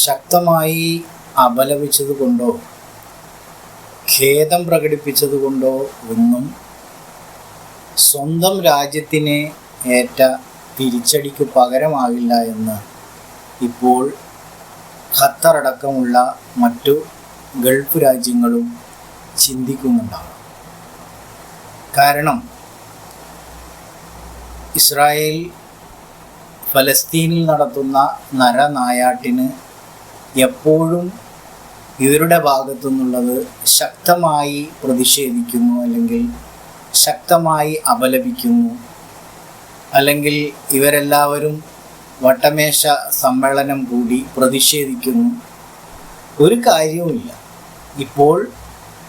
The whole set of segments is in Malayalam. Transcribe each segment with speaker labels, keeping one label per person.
Speaker 1: ശക്തമായി അപലപിച്ചത് കൊണ്ടോ ഖേദം പ്രകടിപ്പിച്ചത് കൊണ്ടോ ഒന്നും സ്വന്തം രാജ്യത്തിനെ ഏറ്റ തിരിച്ചടിക്ക് പകരമാകില്ല എന്ന് ഇപ്പോൾ ഖത്തറടക്കമുള്ള മറ്റു ഗൾഫ് രാജ്യങ്ങളും ചിന്തിക്കുന്നുണ്ടാവും കാരണം ഇസ്രായേൽ ഫലസ്തീനിൽ നടത്തുന്ന നരനായാട്ടിന് എപ്പോഴും ഇവരുടെ ഭാഗത്തു നിന്നുള്ളത് ശക്തമായി പ്രതിഷേധിക്കുന്നു അല്ലെങ്കിൽ ശക്തമായി അപലപിക്കുന്നു. അല്ലെങ്കിൽ ഇവരെല്ലാവരും വട്ടമേശ സമ്മേളനം കൂടി പ്രതിഷേധിക്കുന്നു. ഒരു കാര്യവുമില്ല. ഇപ്പോൾ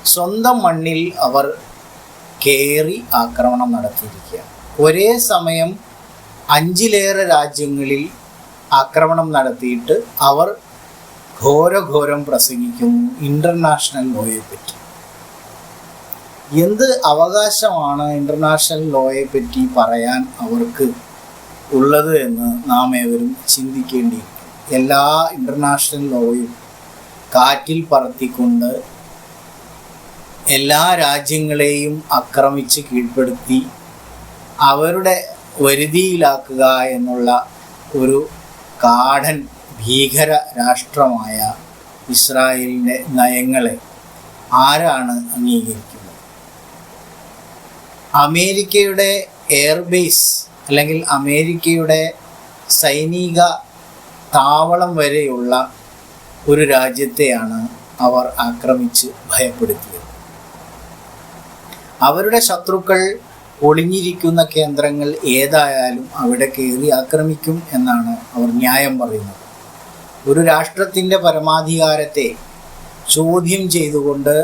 Speaker 1: സ്വന്തം മണ്ണിൽ അവർ കയറി ആക്രമണം നടത്തിയിരിക്കുക ഒരേ സമയം അഞ്ചിലേറെ രാജ്യങ്ങളിൽ ആക്രമണം നടത്തിയിട്ട് അവർ ഘോരഘോരം പ്രസംഗിക്കുന്നു ഇന്റർനാഷണൽ ലോയെ പറ്റി. എന്ത് അവകാശമാണ് ഇന്റർനാഷണൽ ലോയെ പറ്റി പറയാൻ അവർക്ക് ഉള്ളത് എന്ന് നാം ഏവരും ചിന്തിക്കേണ്ടി എല്ലാ ഇന്റർനാഷണൽ ലോയും കാറ്റിൽ പറത്തിക്കൊണ്ട് എല്ലാ രാജ്യങ്ങളെയും ആക്രമിച്ച് കീഴ്പ്പെടുത്തി അവരുടെ വരുതിയിലാക്കുക എന്നുള്ള ഒരു കാടൻ ഭീകര രാഷ്ട്രമായ ഇസ്രായേലിന്റെ നയങ്ങളെ ആരാണ് അംഗീകരിക്കുന്നത്? അമേരിക്കയുടെ എയർബേസ് അല്ലെങ്കിൽ അമേരിക്കയുടെ സൈനിക താവളം വരെയുള്ള ഒരു രാജ്യത്തെയാണ് അവർ ആക്രമിച്ച് ഭയപ്പെടുത്തിയത്. അവരുടെ ശത്രുക്കൾ ഒളിഞ്ഞിരിക്കുന്ന കേന്ദ്രങ്ങൾ ഏതായാലും അവിടെ കയറി ആക്രമിക്കും എന്നാണ് അവർ ന്യായം പറയുന്നത്. ഒരു രാഷ്ട്രത്തിന്റെ പരമാധികാരത്തെ ചോദ്യം ചെയ്തുകൊണ്ട്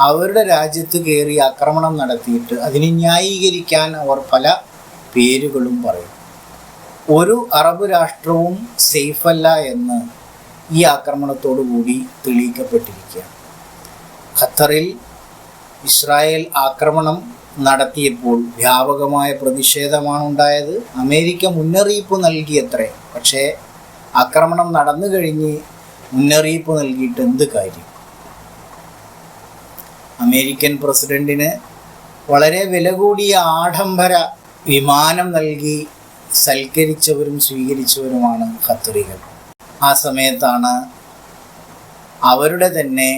Speaker 1: അവരുടെ രാജ്യത്ത് കയറി ആക്രമണം നടത്തിയിട്ട് അതിനെ ന്യായീകരിക്കാൻ അവർ പല പേരുകളും പറയും. ഒരു അറബ് രാഷ്ട്രവും സേഫല്ല എന്ന് ഈ ആക്രമണത്തോടു കൂടി തെളിയിക്കപ്പെട്ടിരിക്കുകയാണ്. ഖത്തറിൽ ഇസ്രായേൽ ആക്രമണം നടത്തിയപ്പോൾ വ്യാപകമായ പ്രതിഷേധമാണ് ഉണ്ടായത്. അമേരിക്ക മുന്നറിയിപ്പ് നൽകിയത്രേ. പക്ഷേ ആക്രമണം നടന്നു കഴിഞ്ഞ് മുന്നറിയിപ്പ് നൽകിയിട്ട് എന്ത് കാര്യം? അമേരിക്കൻ പ്രസിഡന്റിന് വളരെ വില കൂടിയ ആഡംബര വിമാനം നൽകി സൽക്കരിച്ചവരും സ്വീകരിച്ചവരുമാണ് ഖത്തറികൾ. ആ സമയത്താണ് അവരുടെ തന്നെ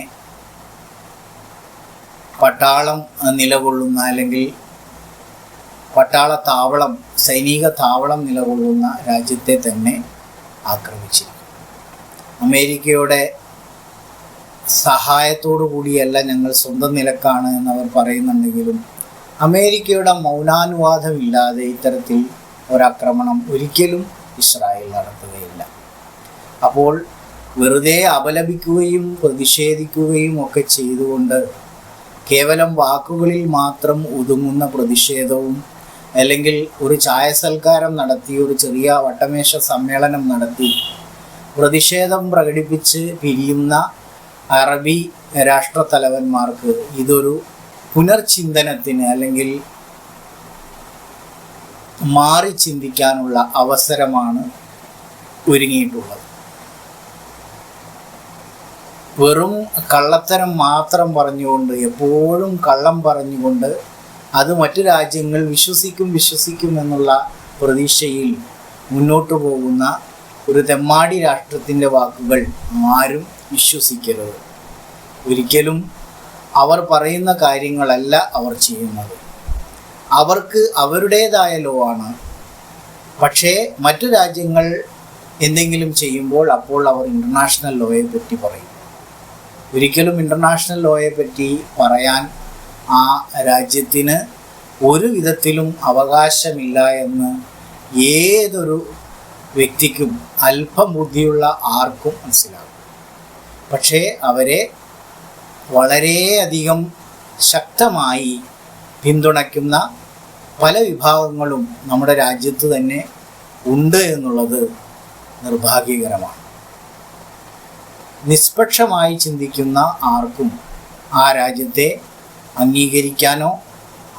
Speaker 1: പട്ടാളം നിലകൊള്ളുന്ന അല്ലെങ്കിൽ പട്ടാള താവളം സൈനിക താവളം നിലകൊള്ളുന്ന രാജ്യത്തെ തന്നെ ആക്രമിച്ചിരിക്കും അമേരിക്കയുടെ സഹായത്തോടു കൂടിയല്ല ഞങ്ങൾ സ്വന്തം നിലക്കാണ് എന്നവർ പറയുന്നുണ്ടെങ്കിലും അമേരിക്കയുടെ മൗനാനുവാദമില്ലാതെ ഇത്തരത്തിൽ ഒരാക്രമണം ഒരിക്കലും ഇസ്രായേൽ നടത്തുകയില്ല. അപ്പോൾ വെറുതെ അപലപിക്കുകയും പ്രതിഷേധിക്കുകയും ഒക്കെ ചെയ്തുകൊണ്ട് കേവലം വാക്കുകളിൽ മാത്രം ഒതുങ്ങുന്ന പ്രതിഷേധവും അല്ലെങ്കിൽ ഒരു ചായ സൽക്കാരം നടത്തി ഒരു ചെറിയ വട്ടമേശ സമ്മേളനം നടത്തി പ്രതിഷേധം പ്രകടിപ്പിച്ച് പിരിയുന്ന അറബി രാഷ്ട്രത്തലവന്മാർക്ക് ഇതൊരു പുനർചിന്തനത്തിന് അല്ലെങ്കിൽ മാറി ചിന്തിക്കാനുള്ള അവസരമാണ് ഒരുങ്ങിയിട്ടുള്ളത്. വെറും കള്ളത്തരം മാത്രം പറഞ്ഞുകൊണ്ട് എപ്പോഴും കള്ളം പറഞ്ഞുകൊണ്ട് അത് മറ്റു രാജ്യങ്ങൾ വിശ്വസിക്കും വിശ്വസിക്കും എന്നുള്ള പ്രതീക്ഷയിൽ മുന്നോട്ടു പോകുന്ന ഒരു തെമ്മാടി രാഷ്ട്രത്തിന്റെ വാക്കുകൾ ആരും വിശ്വസിക്കരുത്. ഒരിക്കലും അവർ പറയുന്ന കാര്യങ്ങളല്ല അവർ ചെയ്യുന്നത്. അവർക്ക് അവരുടേതായ ലോ ആണ്. പക്ഷേ മറ്റു രാജ്യങ്ങൾ എന്തെങ്കിലും ചെയ്യുമ്പോൾ അപ്പോൾ അവർ ഇന്റർനാഷണൽ ലോയെ പറ്റി പറയും. ഒരിക്കലും ഇന്റർനാഷണൽ ലോയെ പറ്റി പറയാൻ ആ രാജ്യത്തിന് ഒരു വിധത്തിലും അവകാശമില്ല എന്ന് ഏതൊരു വ്യക്തിക്കും അല്പം ബുദ്ധിയുള്ള ആർക്കും മനസ്സിലാകും. പക്ഷേ അവരെ വളരെയധികം ശക്തമായി പിന്തുണയ്ക്കുന്ന പല വിഭാഗങ്ങളും നമ്മുടെ രാജ്യത്ത് തന്നെ ഉണ്ട് എന്നുള്ളത് നിർഭാഗ്യകരമാണ്. നിഷ്പക്ഷമായി ചിന്തിക്കുന്ന ആർക്കും ആ രാജ്യത്തെ അംഗീകരിക്കാനോ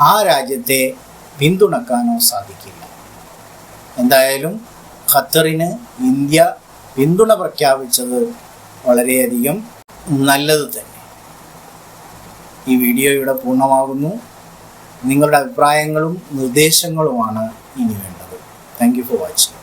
Speaker 1: ആ രാജ്യത്തെ പിന്തുണക്കാനോ സാധിക്കില്ല. എന്തായാലും ഖത്തറിന് ഇന്ത്യ പിന്തുണ പ്രഖ്യാപിച്ചത് വളരെയധികം നല്ലത് തന്നെ. ഈ വീഡിയോ ഇവിടെ പൂർണമാകുന്നു. നിങ്ങളുടെ അഭിപ്രായങ്ങളും നിർദ്ദേശങ്ങളുമാണ് ഇനി വേണ്ടത്. Thank you for watching